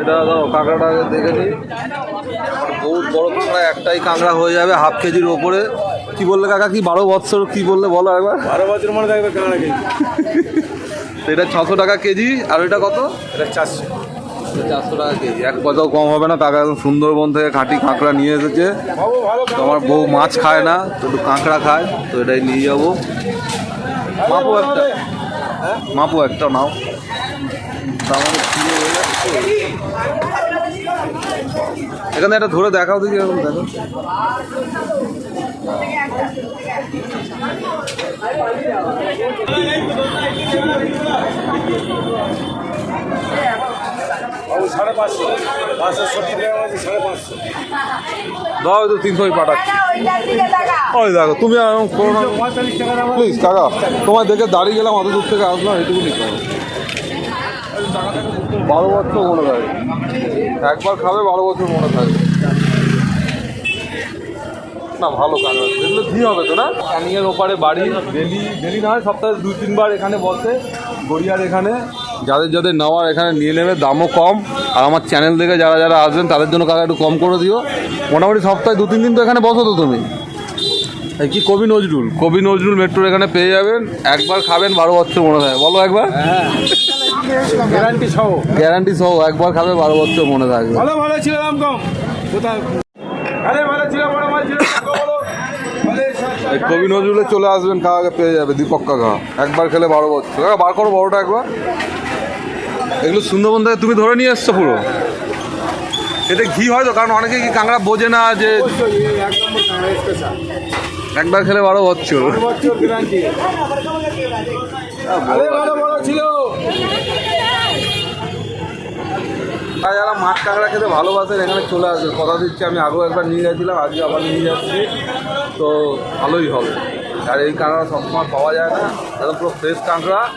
এটা দাও কাঁকড়াটা আগে দেখে নিই। বহুত বড় কাঁকড়া একটাই কাঁকড়া হয়ে যাবে হাফ কেজির ওপরে। কি বললে কাকা কি বারো বৎসর কি বললে বলো একবার। বারো বছর মনে থাকবে কাঁকড়া কেজি। এটা ছশো টাকা কেজি আর এটা কত? এটা চারশো। চারশো টাকা কেজি। এক পয়সাও কম হবে না কাকা একদম সুন্দরবন থেকে খাঁটি কাঁকড়া নিয়ে এসেছে। তো আমার বউ মাছ খায় না তো একটু কাঁকড়া খায় তো এটাই নিয়ে যাব। মাপো একটা। মাপো একটা নাও। তা আমাদের। এখানে একটা ধরে দেখাও দেখি এরকম দেখো। সাড়ে পাঁচশো। পাঁচশো সাড়ে পাঁচশো। দাও তো তিনশোই পাঠাচ্ছি ওই দেখো তুমি প্লিজ কাকা তোমায় দেখে দাঁড়িয়ে গেলাম অত দূর থেকে আসলাম এটুকুনি করো বারো বছর মনে থাকে। একবার খাবে বারো বছর মনে থাকবে না ভালো কাজ এগুলো ঘি হবে তো না? ক্যানিংয়ের ওপারে বাড়ি ডেলি ডেলি না হয় সপ্তাহে দু তিনবার এখানে বসে গড়িয়ার এখানে। যাদের যাদের নেওয়ার এখানে নিয়ে নেবে দামও কম। আর আমার চ্যানেল থেকে যারা যারা আসবেন তাদের জন্য কাকা একটু কম করে দিও। মোটামুটি সপ্তাহে দু তিন দিন তো এখানে বসো তো তুমি। এই কি কবি নজরুল? কবি নজরুল মেট্রোর এখানে পেয়ে যাবেন। একবার খাবেন বারো বছর মনে থাকে। বলো একবার। গ্যারান্টি সহ। গ্যারান্টি সহ একবার খাবে বারো বছর মনে থাকবে। ভালো ভালো ছিল দাম কম কোথায়? আরে ভালো ছিল বড় মাছ ছিল টাকা বলো। বলে সব- এই কবি নজরুলে চলে আসবেন কাকাকে পেয়ে যাবে দীপক কাকা একবার খেলে বারো বছর। কাকা বার করো বড়টা একবার। এগুলো সুন্দরবন থেকে তুমি ধরে নিয়ে এসছো পুরো। এতে ঘি হয় তো কারণ অনেকে কি কাঁকড়া বোঝে না যে একবার খেলে বারো বছর বছর গ্যারান্টি আরে ভালো বড় ছিল আর যারা মাছ কাঁকড়া খেতে ভালোবাসেন, এখানে চলে আসবে। কথা দিচ্ছি, আমি আগেও একবার নিয়ে গেছিলাম, আজকে আবার নিয়ে যাচ্ছি। তো ভালোই হবে। আর এই কাঁকড়া সবসময় পাওয়া যায় না। একদম পুরো ফ্রেশ কাঁকড়া।